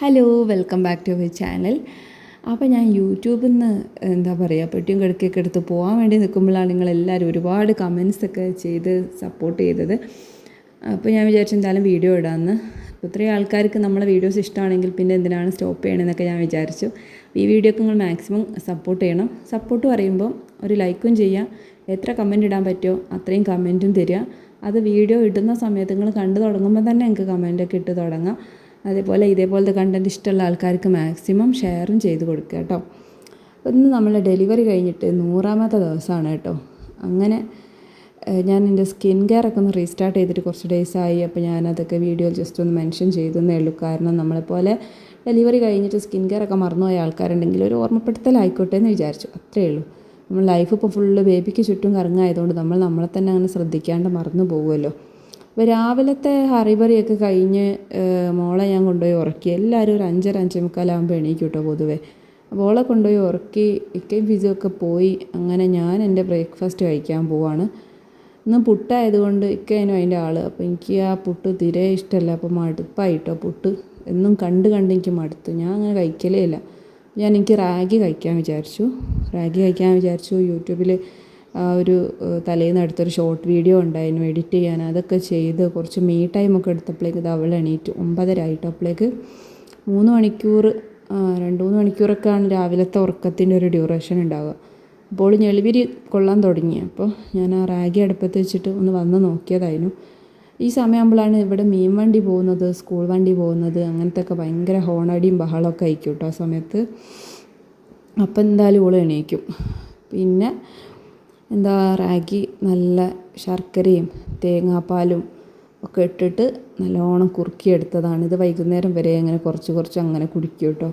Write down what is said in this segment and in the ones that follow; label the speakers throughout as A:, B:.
A: Hello welcome back to my channel അപ്പോൾ ഞാൻ യൂട്യൂബിൽ നിന്ന് എന്താ പറയുക പെട്ടിയും കിടക്കൊക്കെ എടുത്ത് പോകാൻ വേണ്ടി നിൽക്കുമ്പോഴാണ് നിങ്ങളെല്ലാവരും ഒരുപാട് കമൻസ് ഒക്കെ ചെയ്ത് സപ്പോർട്ട് ചെയ്തത്. അപ്പോൾ ഞാൻ വിചാരിച്ചു എന്തായാലും വീഡിയോ ഇടാമെന്ന് ഇത്രയും ആൾക്കാർക്ക് നമ്മളെ വീഡിയോസ് ഇഷ്ടമാണെങ്കിൽ പിന്നെ എന്തിനാണ് സ്റ്റോപ്പ് ചെയ്യണമെന്നൊക്കെ ഞാൻ വിചാരിച്ചു. ഈ വീഡിയോക്ക് നിങ്ങൾ മാക്സിമം സപ്പോർട്ട് ചെയ്യണം. സപ്പോർട്ട് പറയുമ്പോൾ ഒരു ലൈക്കും ചെയ്യാം. എത്ര കമന്റ് ഇടാൻ പറ്റുമോ അത്രയും കമന്റും തരിക. അത് വീഡിയോ ഇടുന്ന സമയത്ത് നിങ്ങൾ കണ്ടു തുടങ്ങുമ്പോൾ തന്നെ എനിക്ക് കമന്റൊക്കെ ഇട്ട് തുടങ്ങാം. അതേപോലെ ഇതേപോലത്തെ കണ്ടന്റ് ഇഷ്ടമുള്ള ആൾക്കാർക്ക് മാക്സിമം ഷെയറും ചെയ്ത് കൊടുക്കുക കേട്ടോ. ഇന്ന് നമ്മൾ ഡെലിവറി കഴിഞ്ഞിട്ട് നൂറാമത്തെ ദിവസമാണ് കേട്ടോ. അങ്ങനെ ഞാൻ എന്റെ സ്കിൻ കെയർ ഒക്കെ ഒന്ന് റീസ്റ്റാർട്ട് ചെയ്തിട്ട് കുറച്ച് ഡേയ്സ് ആയി. അപ്പോൾ ഞാനതൊക്കെ വീഡിയോയിൽ ജസ്റ്റ് ഒന്ന് മെൻഷൻ ചെയ്തെന്നേ ഉള്ളൂ. കാരണം നമ്മളെപ്പോലെ ഡെലിവറി കഴിഞ്ഞിട്ട് സ്കിൻ കെയർ ഒക്കെ മറന്നുപോയ ആൾക്കാരുണ്ടെങ്കിൽ ഒരു ഓർമ്മപ്പെടുത്തലായിക്കോട്ടെ എന്ന് വിചാരിച്ചു. അത്രേ ഉള്ളൂ. നമ്മൾ ലൈഫ് ഇപ്പോൾ ഫുള്ള് ബേബിക്ക് ചുറ്റും കറങ്ങായതുകൊണ്ട് നമ്മൾ നമ്മളെ തന്നെ അങ്ങനെ ശ്രദ്ധിക്കാണ്ട് മറന്നു പോകുമല്ലോ രാവിലത്തെ ഹറിബറിയൊക്കെ കഴിഞ്ഞ് മോളെ ഞാൻ കൊണ്ടുപോയി ഉറക്കി. എല്ലാവരും ഒരു അഞ്ചര അഞ്ചേ മുക്കാലാകുമ്പോൾ എണീക്കും കേട്ടോ പൊതുവേ. അപ്പോൾ ഓളെ കൊണ്ടുപോയി ഉറക്കി ഇക്കയും ഫിസും പോയി. അങ്ങനെ ഞാൻ എന്റെ ബ്രേക്ക്ഫാസ്റ്റ് കഴിക്കാൻ പോവാണ്. ഇന്ന് പുട്ടായതുകൊണ്ട് ഇക്കതിനും അതിന്റെ ആൾ അപ്പോൾ എനിക്ക് ആ പുട്ട് തീരെ ഇഷ്ടമല്ല അപ്പോൾ മടുപ്പായിട്ടോ പുട്ട്. എന്നും കണ്ട് കണ്ട് എനിക്ക് മടുത്തു. ഞാൻ അങ്ങനെ കഴിക്കലേ ഇല്ല. ഞാൻ എനിക്ക് റാഗി കഴിക്കാൻ വിചാരിച്ചു. റാഗി കഴിക്കാൻ വിചാരിച്ചു. യൂട്യൂബിൽ ആ ഒരു തലേന്ന് എടുത്തൊരു ഷോർട്ട് വീഡിയോ ഉണ്ടായിരുന്നു എഡിറ്റ് ചെയ്യാൻ. അതൊക്കെ ചെയ്ത് കുറച്ച് മീ ടൈമൊക്കെ എടുത്തപ്പോഴേക്ക് ഇത് അവൾ എണീറ്റു ഒമ്പതര ആയിട്ട് അപ്പോഴേക്ക് മൂന്ന് മണിക്കൂർ രണ്ട് മൂന്ന് മണിക്കൂറൊക്കെയാണ് രാവിലത്തെ ഉറക്കത്തിന്റെ ഒരു ഡ്യൂറേഷൻ ഉണ്ടാവുക. അപ്പോൾ ഞെളിവിരി കൊള്ളാൻ തുടങ്ങി. അപ്പോൾ ഞാൻ ആ റാഗി അടുപ്പത്ത് വെച്ചിട്ട് ഒന്ന് വന്ന് നോക്കിയതായിരുന്നു. ഈ സമയമാകുമ്പോഴാണ് ഇവിടെ മീൻ വണ്ടി പോകുന്നത് സ്കൂൾ വണ്ടി പോകുന്നത് അങ്ങനത്തെ ഒക്കെ ഭയങ്കര ഹോണടിയും ബഹളമൊക്കെ ആയിരിക്കും കേട്ടോ ആ സമയത്ത്. അപ്പം എന്തായാലും ഓൾ എണീക്കും. പിന്നെ എന്താ റാഗി നല്ല ശർക്കരയും തേങ്ങാപ്പാലും ഒക്കെ ഇട്ടിട്ട് നല്ലോണം കുറുക്കിയെടുത്തതാണ്. ഇത് വൈകുന്നേരം വരെ അങ്ങനെ കുറച്ച് കുറച്ച് അങ്ങനെ കുടിക്കും കേട്ടോ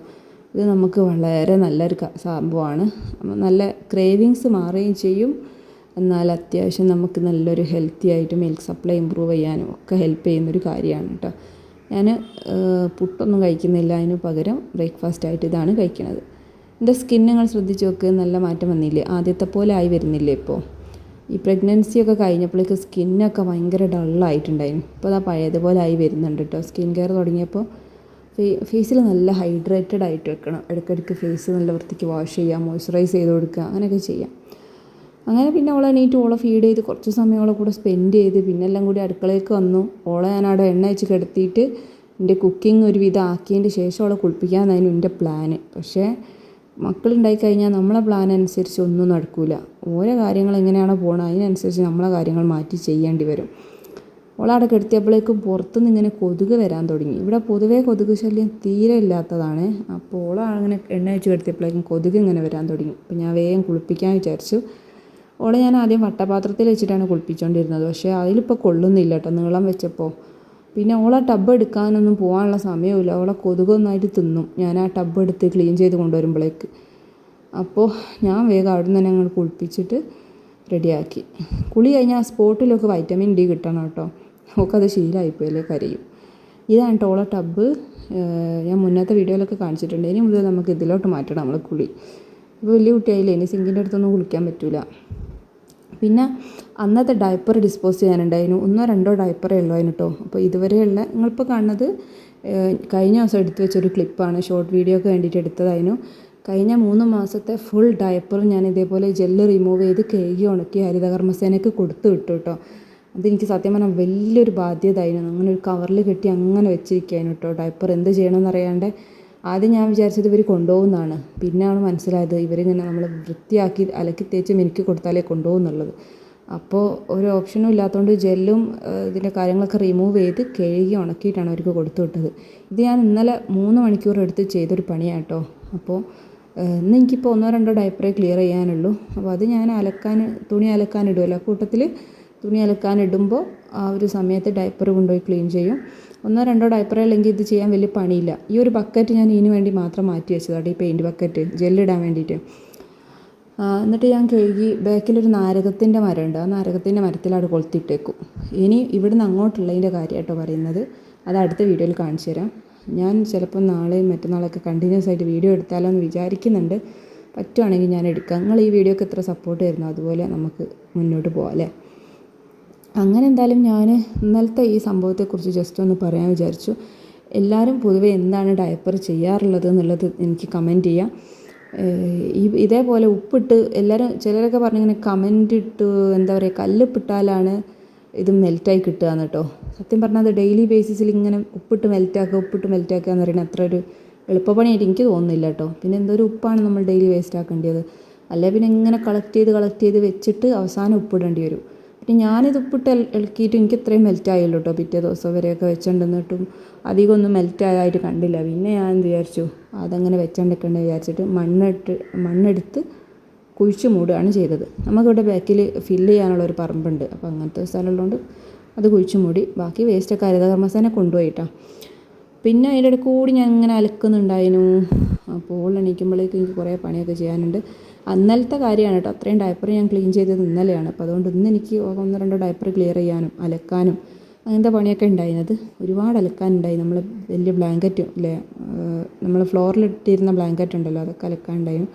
A: ഇത് നമുക്ക് വളരെ നല്ലൊരു സംഭവമാണ്. നല്ല ക്രേവിങ്സ് മാറുകയും ചെയ്യും. എന്നാൽ അത്യാവശ്യം നമുക്ക് നല്ലൊരു ഹെൽത്തി ആയിട്ട് മിൽക്ക് സപ്ലൈ ഇമ്പ്രൂവ് ചെയ്യാനും ഒക്കെ ഹെൽപ്പ് ചെയ്യുന്നൊരു കാര്യമാണ് കേട്ടോ ഞാൻ പുട്ടൊന്നും കഴിക്കുന്നില്ല. അതിന് പകരം ബ്രേക്ക്ഫാസ്റ്റ് ആയിട്ട് ഇതാണ് കഴിക്കുന്നത് എന്റെ സ്കിൻ നിങ്ങൾ ശ്രദ്ധിച്ച് നോക്ക് നല്ല മാറ്റം വന്നില്ലേ? ആദ്യത്തെ പോലെ ആയി വരുന്നില്ലേ ഇപ്പോൾ? ഈ പ്രഗ്നൻസി ഒക്കെ കഴിഞ്ഞപ്പോഴേക്ക് സ്കിന്നൊക്കെ ഭയങ്കര ഡള്ളായിട്ടുണ്ടായിരുന്നു ഇപ്പോൾ അതാ പഴയതുപോലെ ആയി വരുന്നുണ്ട് കേട്ടോ. സ്കിൻ കെയർ തുടങ്ങിയപ്പോൾ ഫേസിൽ നല്ല ഹൈഡ്രേറ്റഡ് ആയിട്ട് വെക്കണം. ഇടയ്ക്കിടയ്ക്ക് ഫേസ് നല്ല വൃത്തിക്ക് വാഷ് ചെയ്യുക മോയ്സ്ചറൈസ് ചെയ്ത് കൊടുക്കുക അങ്ങനെയൊക്കെ ചെയ്യാം. അങ്ങനെ പിന്നെ അവളെ എണീറ്റ് ഓളെ ഫീഡ് ചെയ്ത് കുറച്ച് സമയം അവളെ കൂടെ സ്പെൻഡ് ചെയ്ത് പിന്നെ എല്ലാം കൂടി അടുക്കളയിലേക്ക് വന്നു. ഓളെ ഞാൻ അവിടെ എണ്ണ വെച്ച് കിടത്തിയിട്ട് എന്റെ കുക്കിംഗ് ഒരുവിധം ആക്കിയതിന്റെ ശേഷം അവളെ കുളിപ്പിക്കാമെന്നായിരുന്നു എന്റെ പ്ലാന് പക്ഷേ മക്കളുണ്ടായി കഴിഞ്ഞാൽ നമ്മളെ പ്ലാൻ അനുസരിച്ച് ഒന്നും നടക്കില്ല ഓരോ കാര്യങ്ങൾ എങ്ങനെയാണോ പോകുന്നത് അതിനനുസരിച്ച് നമ്മളെ കാര്യങ്ങൾ മാറ്റി ചെയ്യേണ്ടി വരും. ഓളവിടെ കെടുത്തിയപ്പോഴേക്കും പുറത്തുനിന്ന് ഇങ്ങനെ കൊതുക് വരാൻ തുടങ്ങി. ഇവിടെ പൊതുവേ കൊതുക് ശല്യം തീരെ ഇല്ലാത്തതാണ്. അപ്പോൾ അങ്ങനെ എണ്ണ വെച്ച് കെടുത്തിയപ്പോഴേക്കും കൊതുക് ഇങ്ങനെ വരാൻ തുടങ്ങി. അപ്പോൾ ഞാൻ വേഗം കുളിപ്പിക്കാൻ വിചാരിച്ചു. ഓളെ ഞാൻ ആദ്യം വട്ടപാത്രത്തിൽ വെച്ചിട്ടാണ് കുളിപ്പിച്ചുകൊണ്ടിരുന്നത് പക്ഷേ അതിലിപ്പോൾ കൊള്ളുന്നില്ല കേട്ടോ. നീളം വെച്ചപ്പോൾ പിന്നെ ഓളെ ടബ് എടുക്കാനൊന്നും പോകാനുള്ള സമയമില്ല ഓളെ കൊതുകൊന്നായിട്ട് തിന്നും. ഞാൻ ആ ടബ് എടുത്ത് ക്ലീൻ ചെയ്ത് കൊണ്ടുവരുമ്പോഴേക്ക് അപ്പോൾ ഞാൻ വേഗം അവിടെ നിന്ന് തന്നെ അങ്ങോട്ട് കുളിപ്പിച്ചിട്ട് റെഡിയാക്കി കുളി കഴിഞ്ഞാൽ സ്പോട്ടിലൊക്കെ വൈറ്റമിൻ ഡി കിട്ടണം കേട്ടോ. ഓക്കത് ശീലമായിപ്പോയല്ലേ കരയും. ഇതാണ് കേട്ടോ ഓളെ ടബ് ഞാൻ മുന്നത്തെ വീഡിയോയിലൊക്കെ കാണിച്ചിട്ടുണ്ട്. ഇനി മുതൽ നമുക്ക് ഇതിലോട്ട് മാറ്റണം നമ്മൾ കുളി. ഇപ്പോൾ വലിയ കുട്ടിയായില്ലേ? ഇനി സിങ്കിന്റെ അടുത്തൊന്നും കുളിക്കാൻ പറ്റില്ല പിന്നെ അന്നത്തെ ഡയപ്പർ ഡിസ്പോസ് ചെയ്യാനുണ്ടായിരുന്നു. ഒന്നോ രണ്ടോ ഡയപ്പറേ ഉള്ളായിരുന്നു കേട്ടോ അപ്പോൾ ഇതുവരെയുള്ള നിങ്ങളിപ്പോൾ കാണുന്നത് കഴിഞ്ഞ ദിവസം എടുത്തു വെച്ചൊരു ക്ലിപ്പാണ് ഷോർട്ട് വീഡിയോക്ക് വേണ്ടിയിട്ട് എടുത്തതായിരുന്നു. കഴിഞ്ഞ മൂന്ന് മാസത്തെ ഫുൾ ഡയപ്പർ ഞാൻ ഇതേപോലെ ജെല്ല് റിമൂവ് ചെയ്ത് കേകി ഉണക്കി ഹരിതകർമ്മസേനയ്ക്ക് കൊടുത്തു വിട്ടു കേട്ടോ അതെനിക്ക് സത്യം പറഞ്ഞാൽ വലിയൊരു ബാധ്യതയായിരുന്നു അങ്ങനെ ഒരു കവറിൽ കെട്ടി അങ്ങനെ വെച്ചിരിക്കുകയായിരുന്നു കേട്ടോ ഡയപ്പർ എന്ത് ചെയ്യണമെന്ന് അറിയാണ്ട് ആദ്യം ഞാൻ വിചാരിച്ചത് ഇവർ കൊണ്ടുപോകുന്നതാണ്. പിന്നെയാണ് മനസ്സിലായത് ഇവരിങ്ങനെ നമ്മൾ വൃത്തിയാക്കി അലക്കി തേച്ച് മിനുക്കി കൊടുത്താലേ കൊണ്ടുപോകുന്നുള്ളത്. അപ്പോൾ ഒരു ഓപ്ഷനും ഇല്ലാത്തതുകൊണ്ട് ജെല്ലും ഇതിന്റെ കാര്യങ്ങളൊക്കെ റിമൂവ് ചെയ്ത് കഴുകി ഉണക്കിയിട്ടാണ് അവർക്ക് കൊടുത്തു വിട്ടത്. ഇത് ഞാൻ ഇന്നലെ മൂന്ന് മണിക്കൂർ എടുത്ത് ചെയ്തൊരു പണിയാണ് കേട്ടോ അപ്പോൾ ഇന്ന് എനിക്കിപ്പോൾ ഒന്നോ രണ്ടോ ഡയപ്പറേ ക്ലിയർ ചെയ്യാനുള്ളൂ. അപ്പോൾ അത് ഞാൻ അലക്കാൻ തുണി അലക്കാൻ ഇടുമല്ലോ കൂട്ടത്തിൽ തുണി അലക്കാൻ ഇടുമ്പോൾ ആ ഒരു സമയത്ത് ഡയപ്പർ കൊണ്ടുപോയി ക്ലീൻ ചെയ്യും. ഒന്നോ രണ്ടോ ഡയപ്പർ അല്ലെങ്കിൽ ഇത് ചെയ്യാൻ വലിയ പണിയില്ല. ഈ ഒരു ബക്കറ്റ് ഞാൻ ഇതിന് വേണ്ടി മാത്രം മാറ്റി വെച്ചതാണ് ഈ പെയിന്റ് ബക്കറ്റ് ജെല്ലിടാൻ വേണ്ടിയിട്ട്. എന്നിട്ട് ഞാൻ കഴുകി ബാക്കിലൊരു നാരകത്തിന്റെ മരമുണ്ട്. ആ നാരകത്തിന്റെ മരത്തിലവിടെ കൊളുത്തിട്ടേക്കും. ഇനി ഇവിടുന്ന് അങ്ങോട്ടുള്ളതിന്റെ കാര്യമായിട്ടോ പറയുന്നത്. അത് അടുത്ത വീഡിയോയിൽ കാണിച്ചു തരാം. ഞാൻ ചിലപ്പോൾ നാളെയും മറ്റന്നാളൊക്കെ കണ്ടിന്യൂസ് ആയിട്ട് വീഡിയോ എടുത്താലോ എന്ന് വിചാരിക്കുന്നുണ്ട്. പറ്റുവാണെങ്കിൽ ഞാൻ എടുക്കാം. നിങ്ങൾ ഈ വീഡിയോക്ക് എത്ര സപ്പോർട്ട് തരുന്നു? അതുപോലെ നമുക്ക് മുന്നോട്ട് പോകാം അല്ലേ? അങ്ങനെ എന്തായാലും ഞാൻ ഇന്നലത്തെ ഈ സംഭവത്തെക്കുറിച്ച് ജസ്റ്റ് ഒന്ന് പറയാൻ വിചാരിച്ചു. എല്ലാവരും പൊതുവെ എന്താണ് ഡയപ്പർ ചെയ്യാറുള്ളത് എന്നുള്ളത് എനിക്ക് കമന്റ് ചെയ്യാം. ഈ ഇതേപോലെ ഉപ്പിട്ട് എല്ലാവരും ചിലരൊക്കെ പറഞ്ഞിങ്ങനെ കമന്റ് ഇട്ട് എന്താ പറയുക കല്ലുപ്പിട്ടാലാണ് ഇത് മെൽറ്റായി കിട്ടുകയെന്ന് കേട്ടോ. സത്യം പറഞ്ഞാൽ അത് ഡെയിലി ബേസിസിൽ ഇങ്ങനെ ഉപ്പിട്ട് മെൽറ്റാക്കുക ഉപ്പിട്ട് മെൽറ്റാക്കുക എന്ന് പറയുന്നത് അത്ര ഒരു എളുപ്പപ്പണിയായിട്ട് എനിക്ക് തോന്നുന്നില്ല കേട്ടോ. പിന്നെ എന്തൊരു ഉപ്പാണ് നമ്മൾ ഡെയിലി വേസ്റ്റ് ആക്കേണ്ടത് അല്ലെങ്കിൽ പിന്നെ ഇങ്ങനെ കളക്ട് ചെയ്ത് കളക്ട് ചെയ്ത് വെച്ചിട്ട് അവസാനം ഉപ്പിടേണ്ടി വരും. പിന്നെ ഞാനിത് ഉപ്പിട്ട് ഇള- ഇളക്കിയിട്ട് എനിക്ക് ഇത്രയും മെൽറ്റ് ആയല്ലോ കേട്ടോ പിറ്റേ ദിവസം വരെയൊക്കെ വെച്ചുകൊണ്ടിരുന്നിട്ടും അധികം ഒന്നും മെൽറ്റ് ആയതായിട്ട് കണ്ടില്ല. പിന്നെ ഞാൻ എന്ത് വിചാരിച്ചു? അതങ്ങനെ വെച്ചോണ്ടിരിക്കണ്ട വിചാരിച്ചിട്ട് മണ്ണിട്ട് മണ്ണെടുത്ത് കുഴിച്ച് മൂടുകയാണ് ചെയ്തത്. നമുക്കിവിടെ ബാക്കിൽ ഫില്ല് ചെയ്യാനുള്ള ഒരു പറമ്പുണ്ട്. അപ്പോൾ അങ്ങനത്തെ സ്ഥലമുള്ളതുകൊണ്ട് അത് കുഴിച്ച് മൂടി. ബാക്കി വേസ്റ്റൊക്കെ ഹരിതകർമ്മസേന കൊണ്ടുപോയിട്ടാ. പിന്നെ അതിന്റെ ഇടയ്ക്ക് കൂടി ഞാൻ ഇങ്ങനെ അലക്കുന്നുണ്ടായിരുന്നു. അപ്പോൾ എണീക്കുമ്പോഴേക്കും എനിക്ക് കുറേ പണിയൊക്കെ ചെയ്യാനുണ്ട്. അന്നലത്തെ കാര്യമാണ് കേട്ടോ. അത്രയും ഡയപ്പർ ഞാൻ ക്ലീൻ ചെയ്തത് ഇന്നലെയാണ്. അപ്പോൾ അതുകൊണ്ട് ഇന്ന് എനിക്ക് ഒന്ന് രണ്ടോ ഡയപ്പർ ക്ലിയർ ചെയ്യാനും അലക്കാനും അങ്ങനത്തെ പണിയൊക്കെ ഉണ്ടായിരുന്നത്. ഒരുപാട് അലക്കാനുണ്ടായി നമ്മൾ വലിയ ബ്ലാങ്കറ്റും അല്ലേ നമ്മൾ ഫ്ലോറിലിട്ടിരുന്ന ബ്ലാങ്കറ്റ് ഉണ്ടല്ലോ അതൊക്കെ അലക്കാനുണ്ടായിരുന്നു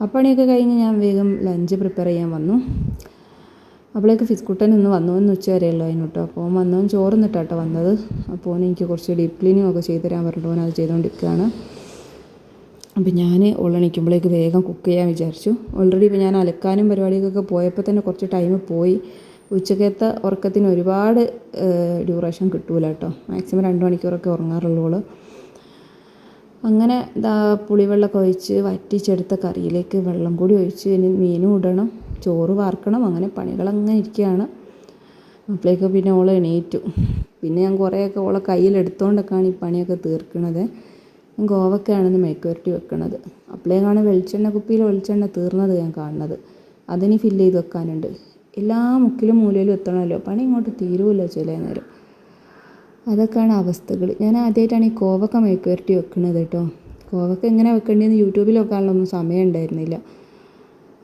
A: ആ പണിയൊക്കെ കഴിഞ്ഞ് ഞാൻ വേഗം ലഞ്ച് പ്രിപ്പയർ ചെയ്യാൻ വന്നു. അപ്പോഴേക്ക് ഫിസ്കുട്ടൻ ഇന്ന് വന്നു എന്ന് ഉച്ച വരെയുള്ളൂ അപ്പോൾ വന്നവൻ ചോറ് നിന്നിട്ടാട്ടോ വന്നത്. അപ്പോൾ എനിക്ക് കുറച്ച് ഡീപ് ക്ലീനിങ് ഒക്കെ ചെയ്തു തരാൻ പറഞ്ഞിട്ട് അത് ചെയ്തുകൊണ്ടിരിക്കുകയാണ്. അപ്പം ഞാൻ ഉള്ളണിക്കുമ്പോഴേക്ക് വേഗം കുക്ക് ചെയ്യാൻ വിചാരിച്ചു. ഓൾറെഡി ഇപ്പോൾ ഞാൻ അലക്കാനും പരിപാടിക്കൊക്കെ പോയപ്പോൾ തന്നെ കുറച്ച് ടൈം പോയി. ഉച്ചക്കത്തെ ഉറക്കത്തിന് ഒരുപാട് ഡ്യൂറേഷൻ കിട്ടൂല കേട്ടോ. മാക്സിമം രണ്ട് മണിക്കൂറൊക്കെ ഉറങ്ങാറുള്ളൂ അങ്ങനെ ഇതാ പുളിവെള്ളമൊക്കെ ഒഴിച്ച് വറ്റിച്ചെടുത്ത കറിയിലേക്ക് വെള്ളം കൂടി ഒഴിച്ച് ഇനി മീനും ഇടണം ചോറ് വാർക്കണം അങ്ങനെ പണികൾ പണികളങ്ങനെ ഇരിക്കുകയാണ്. അപ്പോഴേക്ക് പിന്നെ ഓളെ എണീറ്റു. പിന്നെ ഞാൻ കുറേയൊക്കെ ഓളെ കയ്യിലെടുത്തോണ്ടൊക്കെയാണ് ഈ പണിയൊക്കെ തീർക്കണത്. ഗോവക്കയാണെന്ന് മേക്കുവരട്ടി വെക്കണത്. അപ്പോഴേക്കാണ് വെളിച്ചെണ്ണ കുപ്പിയിൽ വെളിച്ചെണ്ണ തീർന്നത് ഞാൻ കാണുന്നത്. അതിനി ഫില്ല് ചെയ്ത് വെക്കാനുണ്ട്. എല്ലാ മുക്കിലും മൂലയിലും എത്തണമല്ലോ? പണി ഇങ്ങോട്ട് തീരുമല്ലോ ചില നേരം. അതൊക്കെയാണ് അവസ്ഥകൾ. ഞാൻ ആദ്യമായിട്ടാണ് ഈ കോവക്ക മെഴുക്കുവരട്ടി വെക്കുന്നത് കേട്ടോ. കോവക്ക എങ്ങനെ വെക്കേണ്ടതെന്ന് യൂട്യൂബിൽ വെക്കാനുള്ളൊന്നും സമയം ഉണ്ടായിരുന്നില്ല.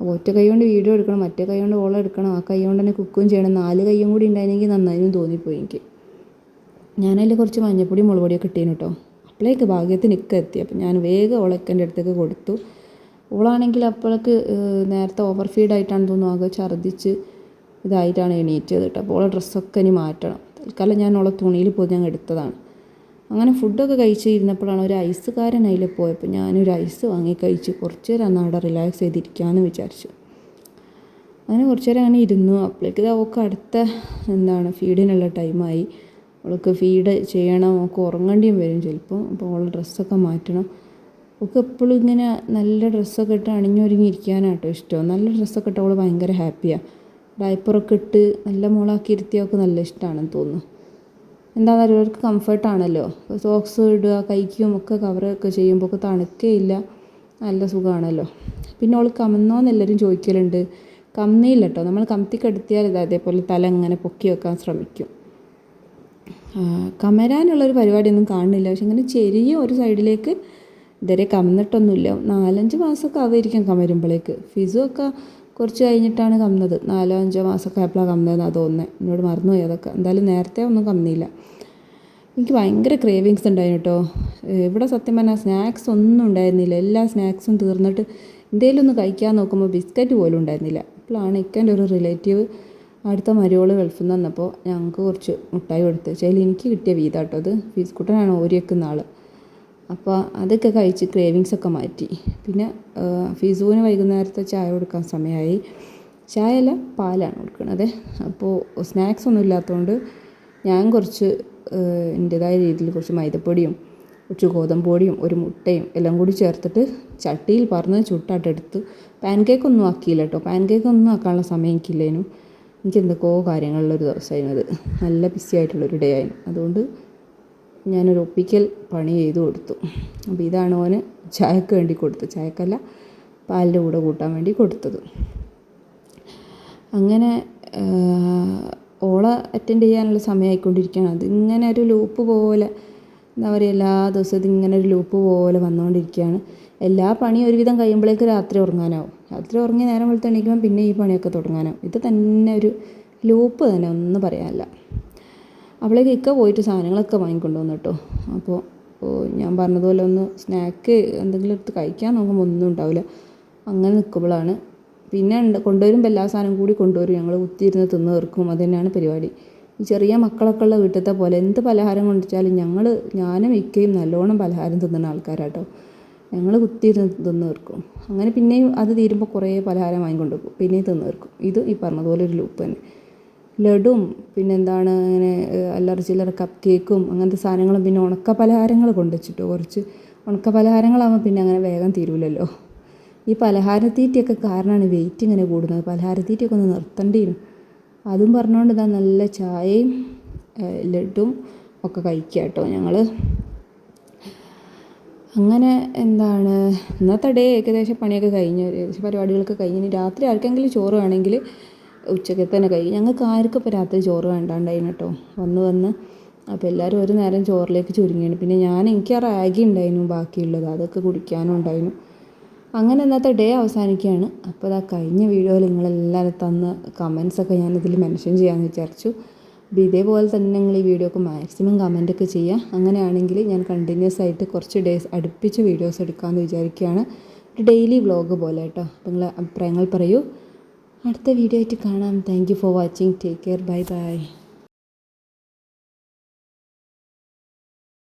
A: ഒറ്റ കൈ കൊണ്ട് വീഡിയോ എടുക്കണം മറ്റേ കൈ കൊണ്ട് ഓളം എടുക്കണം ആ കൈ കൊണ്ട് തന്നെ കുക്കും ചെയ്യണം നാല് കൈയും കൂടി ഉണ്ടായിരുന്നെങ്കിൽ നന്നായിരുന്നു തോന്നിപ്പോയി എനിക്ക്. ഞാനതിൽ കുറച്ച് മഞ്ഞപ്പൊടി മുളക് പൊടിയൊക്കെ ഇട്ടീന് കേട്ടോ. അപ്പോഴേക്ക് ഭാഗ്യത്തിനൊക്കെ എത്തി. അപ്പം ഞാൻ വേഗം ഓളക്കന്റെ അടുത്തേക്ക് കൊടുത്തു. ഓളാണെങ്കിൽ അപ്പോഴേക്ക് നേരത്തെ ഓവർ ഫീഡ് ആയിട്ടാണ് തോന്നുന്നു. ആകെ ഛർദ്ദിച്ച് ഇതായിട്ടാണ് എണീറ്റത് കേട്ടോ. അപ്പോൾ ഓളെ ഡ്രസ്സൊക്കെ ഇനി മാറ്റണം. തൽക്കാലം ഞാൻ ഓളെ തുണിയിൽ പോയി ഞാൻ എടുത്തതാണ്. അങ്ങനെ ഫുഡൊക്കെ കഴിച്ച് ഇരുന്നപ്പോഴാണ് ഒരു ഐസുകാരൻ അതിൽ പോയപ്പോൾ ഞാനൊരു ഐസ് വാങ്ങി കഴിച്ച് കുറച്ച് നേരം അന്ന് അവിടെ റിലാക്സ് ചെയ്തിരിക്കാമെന്ന് വിചാരിച്ചു. അങ്ങനെ കുറച്ച് നേരം അങ്ങനെ ഇരുന്നു. അപ്പോഴേക്ക് അവൾക്ക് അടുത്ത എന്താണ് ഫീഡിനുള്ള ടൈമായി അവൾക്ക് ഫീഡ് ചെയ്യണം ഒക്കെ ഉറങ്ങേണ്ടിയും വരും ചിലപ്പോൾ അപ്പോൾ അവൾ ഡ്രസ്സൊക്കെ മാറ്റണം. അവൾക്ക് എപ്പോഴും ഇങ്ങനെ നല്ല ഡ്രസ്സൊക്കെ ഇട്ട് അണിഞ്ഞൊരുങ്ങി ഇരിക്കാനാട്ടോ ഇഷ്ടം. നല്ല ഡ്രസ്സൊക്കെ ഇട്ട് അവൾ ഭയങ്കര ഹാപ്പിയാണ് ഡയപ്പറൊക്കെ ഇട്ട് നല്ല മോളാക്കി ഇരുത്തിയൊക്കെ നല്ല ഇഷ്ടമാണെന്ന് തോന്നുന്നു. എന്താണെന്ന് അറിയാം അവർക്ക് കംഫർട്ടാണല്ലോ സോക്സ് ഇടുക കൈക്കും ഒക്കെ കവറൊക്കെ ചെയ്യുമ്പോൾ ഒക്കെ തണുക്കയില്ല നല്ല സുഖമാണല്ലോ പിന്നെ അവൾ കമന്നോന്ന് എല്ലാവരും ചോദിക്കലുണ്ട്. കമ്മിയില്ല കേട്ടോ നമ്മൾ കമത്തിക്കെടുത്തിയാൽ ഇത് അതേപോലെ തല ഇങ്ങനെ പൊക്കി വെക്കാൻ ശ്രമിക്കും. കമരാനുള്ളൊരു പരിപാടിയൊന്നും കാണുന്നില്ല. പക്ഷെ ഇങ്ങനെ ചെരിയ ഒരു സൈഡിലേക്ക് ഇതുവരെ കമന്നിട്ടൊന്നുമില്ല. നാലഞ്ച് മാസമൊക്കെ ആവുമായിരിക്കും കമരുമ്പോഴേക്ക് ഫിസുമൊക്കെ കുറച്ച് കഴിഞ്ഞിട്ടാണ് കമ്മുന്നത് നാലോ അഞ്ചോ മാസമൊക്കെ ആയപ്പോഴാണ് അത് തോന്നുന്നത് എന്നോട് മറന്നുപോയി അതൊക്കെ. എന്തായാലും നേരത്തെ ഒന്നും കമ്മിയില്ല എനിക്ക് ഭയങ്കര ക്രേവിങ്സ് ഉണ്ടായിരുന്നു കേട്ടോ. ഇവിടെ സത്യം പറഞ്ഞാൽ സ്നാക്സ് ഒന്നും ഉണ്ടായിരുന്നില്ല. എല്ലാ സ്നാക്സും തീർന്നിട്ട് എന്തെങ്കിലും ഒന്ന് കഴിക്കാൻ നോക്കുമ്പോൾ ബിസ്ക്കറ്റ് പോലും ഉണ്ടായിരുന്നില്ല. അപ്പോഴാണ് ഇക്കന്റെ ഒരു റിലേറ്റീവ് അടുത്ത മരുവോൾ ഗൾഫിൽ നിന്ന് വന്നപ്പോൾ ഞങ്ങൾക്ക് കുറച്ച് മുട്ടായി കൊടുത്ത്. വെച്ചാൽ എനിക്ക് കിട്ടിയ വീതാ കേട്ടോ അത്. ഫീസ് കുട്ടനാണ് ഓരിയക്കുന്ന ആൾ അപ്പോൾ അതൊക്കെ കഴിച്ച് ക്രേവിങ്സ് ഒക്കെ മാറ്റി. പിന്നെ ഫിസുവിന് വൈകുന്നേരത്തെ ചായ കൊടുക്കാൻ സമയമായി ചായ അല്ല പാലാണ് കൊടുക്കുന്നത് അപ്പോൾ സ്നാക്സ് ഒന്നും ഇല്ലാത്തതുകൊണ്ട് ഞാൻ കുറച്ച് എന്റെതായ രീതിയിൽ കുറച്ച് മൈദപ്പൊടിയും കുറച്ച് ഗോതമ്പ് പൊടിയും ഒരു മുട്ടയും എല്ലാം കൂടി ചേർത്തിട്ട് ചട്ടിയിൽ പറന്ന് ചുട്ടാട്ടെടുത്ത് പാൻ കേക്ക് ഒന്നും ആക്കിയില്ല കേട്ടോ പാൻ കേക്ക് ഒന്നും ആക്കാനുള്ള സമയം എനിക്കില്ലേനു. എനിക്ക് എന്തൊക്കെയോ കാര്യങ്ങളുള്ളൊരു ദിവസമായിരുന്നു അത്. നല്ല ബിസി ആയിട്ടുള്ളൊരു ഡേ ആയിരുന്നു. അതുകൊണ്ട് ഞാനൊരു ഒപ്പിക്കൽ പണി ചെയ്തു കൊടുത്തു. അപ്പോൾ ഇതാണ് ഓന് ചായക്ക് വേണ്ടി കൊടുത്തത് ചായക്കല്ല പാലിന്റെ കൂടെ കൂട്ടാൻ വേണ്ടി കൊടുത്തത്. അങ്ങനെ ഓളെ അറ്റൻഡ് ചെയ്യാനുള്ള സമയമായിക്കൊണ്ടിരിക്കുകയാണ് അതിങ്ങനെ ഒരു ലൂപ്പ് പോലെ പറയുക എല്ലാ ദിവസവും ഇതിങ്ങനെ ഒരു ലൂപ്പ് പോലെ വന്നുകൊണ്ടിരിക്കുകയാണ്. എല്ലാ പണിയും ഒരുവിധം കഴിയുമ്പോഴേക്ക് രാത്രി ഉറങ്ങാനാവും. രാത്രി ഉറങ്ങി നേരം വെളുത്ത് എണീക്കുമ്പോൾ പിന്നെ ഈ പണിയൊക്കെ തുടങ്ങാനാവും. ഇത് തന്നെ ഒരു ലൂപ്പ് തന്നെ ഒന്നും പറയാനില്ല. അവളേക്ക് ഇക്ക പോയിട്ട് സാധനങ്ങളൊക്കെ വാങ്ങിക്കൊണ്ട് വന്നു കേട്ടോ അപ്പോൾ ഞാൻ പറഞ്ഞതുപോലെ ഒന്ന് സ്നാക്ക് എന്തെങ്കിലും എടുത്ത് കഴിക്കാൻ നോക്കുമ്പോൾ ഒന്നും ഉണ്ടാവില്ല. അങ്ങനെ നിൽക്കുമ്പോഴാണ് പിന്നെ ഉണ്ട് കൊണ്ടുവരുമ്പോൾ എല്ലാ സാധനവും കൂടി കൊണ്ടുവരും. ഞങ്ങൾ കുത്തിയിരുന്ന് തിന്ന് തീർക്കും. അത് തന്നെയാണ് പരിപാടി. ചെറിയ മക്കളൊക്കെ ഉള്ള വീട്ടിലത്തെ പോലെ എന്ത് പലഹാരം കൊണ്ടുവച്ചാലും ഞങ്ങൾ ഞാനും ഇക്കയും നല്ലോണം പലഹാരം തിന്നുന്ന ആൾക്കാരാട്ടോ. ഞങ്ങൾ കുത്തിയിരുന്ന് തിന്ന് തീർക്കും അങ്ങനെ പിന്നെയും അത് തീരുമ്പോൾ കുറേ പലഹാരം വാങ്ങിക്കൊണ്ട് പോകും പിന്നെയും തിന്ന് തീർക്കും ഇത് ഈ പറഞ്ഞതുപോലെ ഒരു ലൂപ്പ് തന്നെ. ലഡും പിന്നെന്താണ് അങ്ങനെ അല്ലറ ചില്ലറ കപ്പ് കേക്കും അങ്ങനത്തെ സാധനങ്ങളും പിന്നെ ഉണക്ക പലഹാരങ്ങൾ കൊണ്ടുവച്ചിട്ടോ. കുറച്ച് ഉണക്ക പലഹാരങ്ങളാകുമ്പോൾ പിന്നെ അങ്ങനെ വേഗം തീരൂലല്ലോ. ഈ പലഹാരത്തീറ്റയൊക്കെ കാരണമാണ് വെയിറ്റ് ഇങ്ങനെ കൂടുന്നത്. പലഹാരത്തീറ്റയൊക്കെ ഒന്ന് നിർത്തേണ്ടിയിരുന്നു അതും പറഞ്ഞുകൊണ്ട് ഇതാ നല്ല ചായയും ലഡ്ഡും ഒക്കെ കഴിക്കുക കേട്ടോ ഞങ്ങൾ അങ്ങനെ എന്താണ് ഇന്നത്തെ ഡേ ഏകദേശം പണിയൊക്കെ കഴിഞ്ഞ് ഏകദേശം പരിപാടികളൊക്കെ കഴിഞ്ഞ്. ഇനി രാത്രി ആർക്കെങ്കിലും ചോറ് വേണമെങ്കിൽ ഉച്ചയ്ക്ക് തന്നെ കഴിയും ഞങ്ങൾക്ക് ആർക്കും ഇപ്പോൾ രാത്രി ചോറ് വേണ്ടാണ്ടായിരുന്നു കേട്ടോ വന്ന് വന്ന് അപ്പോൾ എല്ലാവരും ഒരു നേരം ചോറിലേക്ക് ചുരുങ്ങിയാണ്. പിന്നെ ഞാൻ എനിക്ക് ആ റാഗി ഉണ്ടായിരുന്നു ബാക്കിയുള്ളത്. അതൊക്കെ കുടിക്കാനും ഉണ്ടായിരുന്നു. അങ്ങനെ ഇന്നത്തെ ഡേ അവസാനിക്കുകയാണ്. അപ്പോൾ ഇതാ കഴിഞ്ഞ വീഡിയോയിൽ നിങ്ങളെല്ലാവരും തന്ന കമൻസൊക്കെ ഞാനിതിൽ മെൻഷൻ ചെയ്യാമെന്ന് വിചാരിച്ചു. അപ്പോൾ ഇതേപോലെ തന്നെ നിങ്ങൾ ഈ വീഡിയോക്ക് മാക്സിമം കമന്റൊക്കെ ചെയ്യുക. അങ്ങനെയാണെങ്കിൽ ഞാൻ കണ്ടിന്യൂസ് ആയിട്ട് കുറച്ച് ഡേയ്സ് അടുപ്പിച്ച് വീഡിയോസ് എടുക്കാമെന്ന് വിചാരിക്കുകയാണ്. ഒരു ഡെയിലി വ്ളോഗ് പോലെ കേട്ടോ. അപ്പോൾ നിങ്ങൾ അഭിപ്രായങ്ങൾ പറയൂ. അടുത്ത വീഡിയോ ആയിട്ട് കാണാം. Thank for watching. Take care. Bye bye.